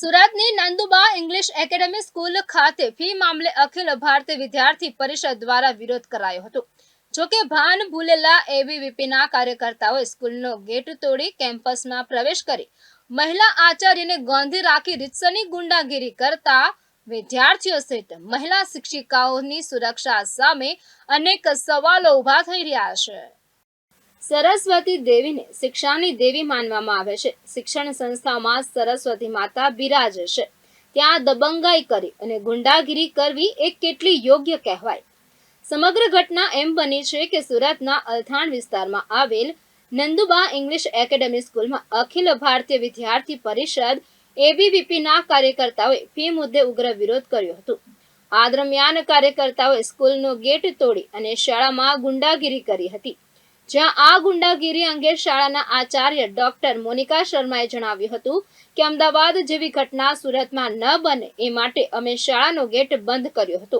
સુરતની Nanduba English academy school ખાતે fee મામલે અખિલ ભારતીય વિદ્યાર્થી પરિષદ દ્વારા વિરોધ કરાયો હતો જોકે ભાન ભૂલેલા એબીવીપીના કાર્યકર્તાઓએ સ્કૂલનો ગેટ તોડી કેમ્પસમાં પ્રવેશ કરી મહિલા આચાર્યને ગોંધી રાખી રીતસરની ગુંડાગીરી કરતા વિદ્યાર્થીઓ સહિત મહિલા શિક્ષિકાઓની સુરક્ષા સામે અનેક સવાલો ઉભા થઈ રહ્યા છે સરસ્વતી દેવીને શિક્ષાની દેવી માનવામાં આવે છે શિક્ષણ સંસ્થામાં સરસ્વતી માતા બિરાજે છે ત્યાં દબંગાઈ કરી અને ગુંડાગીરી કરવી એ કેટલી યોગ્ય કહેવાય સમગ્ર ઘટના એમ બની છે કે સુરતના અલથાણ વિસ્તારમાં આવેલ નંદુબા ઇંગ્લિશ એકેડેમી સ્કૂલમાં અખિલ ભારતીય વિદ્યાર્થી પરિષદ એબીવીપીના કાર્યકર્તાઓએ ફી મુદ્દે ઉગ્ર વિરોધ કર્યો હતો આ દરમિયાન કાર્યકર્તાઓએ સ્કૂલનો ગેટ તોડી અને શાળામાં ગુંડાગીરી કરી હતી જ્યાં આ ગુંડાગીરી અંગે શાળાના આચાર્ય ડોક્ટર મોનિકા શર્માએ જણાવ્યું હતું કે અમદાવાદ જેવી ઘટના સુરતમાં ન બને એ માટે અમે શાળાનો ગેટ બંધ કર્યો હતો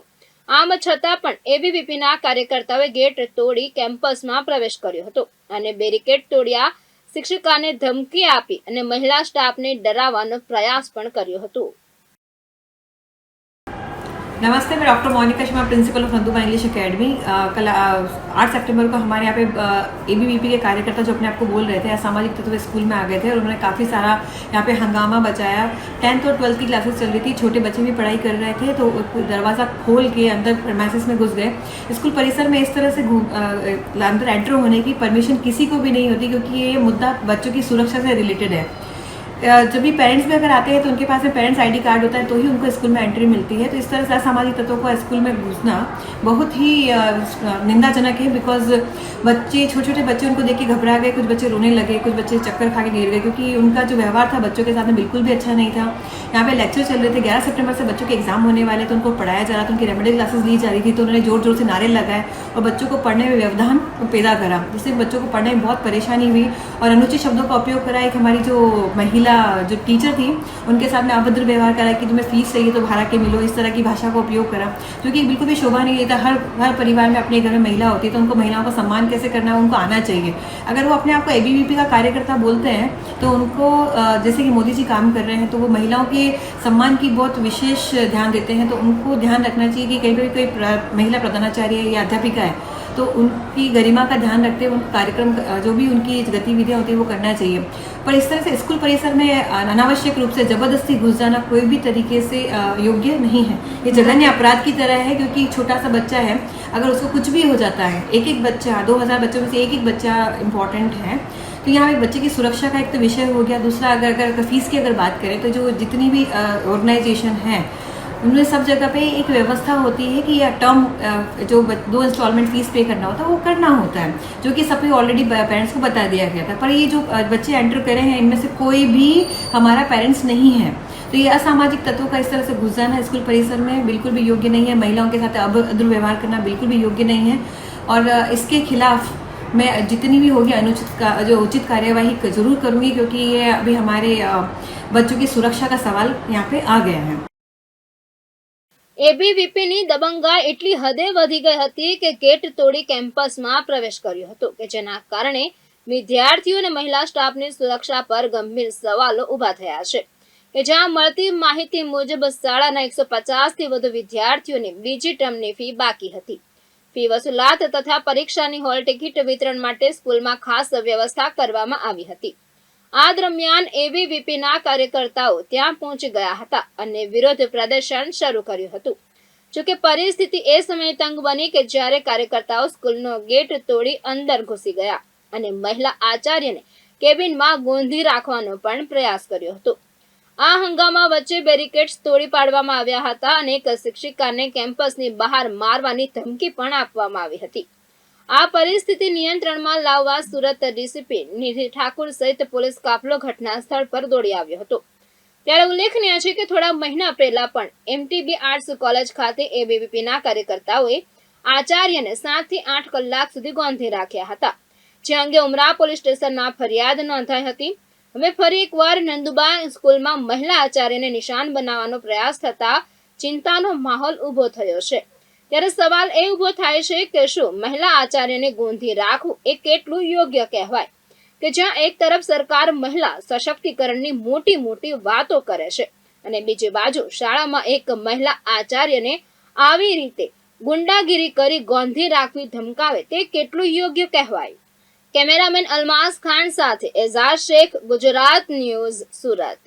આમ છતાં પણ એબીવીપીના કાર્યકર્તાઓએ ગેટ તોડી કેમ્પસમાં પ્રવેશ કર્યો હતો અને બેરિકેડ તોડ્યા શિક્ષકાને ધમકી આપી અને મહિલા સ્ટાફને ડરાવવાનો પ્રયાસ પણ કર્યો હતો नमस्ते मैं doctor Monika Sharma principal of Nanduma English academy कल आठ सितंबर को हमारे यहाँ पे ए बी पी के कार्यकर्ता जो अपने आप को बोल रहे थे असामाजिक तत्व स्कूल में आ गए थे और उन्होंने काफ़ी सारा यहाँ पे हंगामा बचाया टेंथ और ट्वेल्थ की क्लासेस चल रही थी छोटे बच्चे भी पढ़ाई कर रहे थे तो दरवाज़ा खोल के अंदर मैसेज में घुस गए स्कूल परिसर में इस तरह से अंदर एंटर होने की परमिशन किसी को भी नहीं होती क्योंकि ये मुद्दा बच्चों की सुरक्षा से रिलेटेड है जब भी पेरेंट्स भी अगर आते हैं तो उनके पास में पेरेंट्स आईडी कार्ड होता है तो ही उनको स्कूल में एंट्री मिलती है तो इस तरह से असामाजिक तत्वों का स्कूल में घुसना बहुत ही निंदाजनक है बिकॉज बच्चे छोटे छोटे बच्चे उनको देख के घबरा गए कुछ बच्चे रोने लगे कुछ बच्चे चक्कर खा के गिर गए क्योंकि उनका जो व्यवहार था बच्चों के साथ में बिल्कुल भी अच्छा नहीं था यहाँ पे लेक्चर चल रहे थे ग्यारह सेप्टेम्बर से बच्चों के एग्जाम होने वाले तो उनको पढ़ाया जा रहा था उनकी रेमेडी क्लासेस ली जा रही थी तो उन्होंने जोर जोर से नारे लगाए और बच्चों को पढ़ने में व्यवधान पैदा करा जिससे बच्चों को पढ़ने में बहुत परेशानी हुई और अनुचित शब्दों का उपयोग करा एक हमारी जो महिला महिला जो टीचर थी उनके साथ में अभद्र व्यवहार करा कि तुम्हें फीस चाहिए तो भाड़ा के मिलो इस तरह की भाषा का उपयोग करा क्योंकि बिल्कुल भी शोभा नहीं देता हर हर परिवार में अपने घर में महिला होती है तो उनको महिलाओं का सम्मान कैसे करना है उनको आना चाहिए अगर वो अपने आप को ए का कार्यकर्ता बोलते हैं तो उनको जैसे कि मोदी जी काम कर रहे हैं तो वो महिलाओं के सम्मान की बहुत विशेष ध्यान देते हैं तो उनको ध्यान रखना चाहिए कि कहीं पर कोई महिला प्रधानाचार्य या अध्यापिका है तो उनकी गरिमा का ध्यान रखते हुए कार्यक्रम जो भी उनकी गतिविधियाँ होती है वो करना चाहिए पर इस तरह से स्कूल परिसर में अनावश्यक रूप से ज़बरदस्ती घुस जाना कोई भी तरीके से योग्य नहीं है ये जघन्य अपराध की तरह है क्योंकि छोटा सा बच्चा है अगर उसको कुछ भी हो जाता है एक एक बच्चा दो हज़ार बच्चों में से एक एक बच्चा इंपॉर्टेंट है तो यहाँ पे बच्चे की सुरक्षा का एक तो विषय हो गया दूसरा अगर अगर फीस की अगर बात करें तो जो जितनी भी ऑर्गेनाइजेशन है उनमें सब जगह पे एक व्यवस्था होती है कि यह टर्म जो दो इंस्टॉलमेंट फीस पे करना होता है वो करना होता है जो कि सबको ऑलरेडी पेरेंट्स को बता दिया गया था पर ये जो बच्चे एंटर करे हैं इनमें से कोई भी हमारा पेरेंट्स नहीं है तो ये असामाजिक तत्वों का इस तरह से घुस जाना स्कूल परिसर में बिल्कुल भी योग्य नहीं है महिलाओं के साथ अब दुर्व्यवहार करना बिल्कुल भी योग्य नहीं है और इसके खिलाफ मैं जितनी भी होगी अनुचित का जो उचित कार्यवाही जरूर करूँगी क्योंकि ये अभी हमारे बच्चों की सुरक्षा का सवाल यहाँ पे आ गया है એબીવીપીની દબંગા એટલી હદે વધી ગઈ હતી કે ગેટ તોડી કેમ્પસમાં પ્રવેશ કર્યો હતો કે જેના કારણે વિદ્યાર્થીઓ અને મહિલા સ્ટાફની સુરક્ષા પર ગંભીર સવાલો ઊભા થયા છે કે જ્યાં મળતી માહિતી મુજબ શાળાના એકસો થી વધુ વિદ્યાર્થીઓની બીજી ટર્મની ફી બાકી હતી ફી વસૂલાત તથા પરીક્ષાની હોલ ટિકિટ વિતરણ માટે સ્કૂલમાં ખાસ વ્યવસ્થા કરવામાં આવી હતી આ દરમિયાન એબીવીપીના કાર્યકર્તાઓ ત્યાં પહોંચી ગયા હતા અને વિરોધ પ્રદર્શન શરૂ કર્યું હતું જોકે પરિસ્થિતિ એ સમયે તંગ બની કે જ્યારે કાર્યકર્તાઓ સ્કૂલનો ગેટ તોડી અંદર ઘૂસી ગયા અને મહિલા આચાર્યને કેબિનમાં ગોંધી રાખવાનો પણ પ્રયાસ કર્યો હતો આ હંગામા વચ્ચે બેરિકેડ્સ તોડી પાડવામાં આવ્યા હતા અને એક શિક્ષિકાને કેમ્પસની બહાર મારવાની ધમકી પણ આપવામાં આવી હતી આ પરિસ્થિતિ નિયંત્રણમાં લાવવા સુરત ડીસીપી નિધિ ઠાકુર સહિત પોલીસ કાફલો ઘટના સ્થળ પર દોડી આવ્યો હતો ત્યારે ઉલ્લેખનીય છે કે થોડા મહિના પહેલા પણ એમટીબી આર્ટસ કોલેજ ખાતે એબીવીપીના કાર્યકર્તાઓએ આચાર્યને સાતથી આઠ કલાક સુધી ગોંધી રાખ્યા હતા જે અંગે ઉમરા પોલીસ સ્ટેશનમાં ફરિયાદ નોંધાઈ હતી હવે ફરી એકવાર નંદુબા સ્કૂલમાં મહિલા આચાર્યને નિશાન બનાવવાનો પ્રયાસ થતા ચિંતાનો માહોલ ઊભો થયો છે ત્યારે સવાલ એ ઉભો થાય છે કે શું મહિલા આચાર્યને ગોંધી રાખવું એ કેટલું યોગ્ય કહેવાય કે જ્યાં એક તરફ સરકાર મહિલા સશક્તિકરણની મોટી મોટી વાતો કરે છે અને બીજી બાજુ શાળામાં એક મહિલા આચાર્યને આવી રીતે ગુંડાગીરી કરી ગોંધી રાખવી ધમકાવે તે કેટલું યોગ્ય કહેવાય કેમેરામેન અલમાસ ખાન સાથે એઝાઝ શેખ ગુજરાત ન્યૂઝ સુરત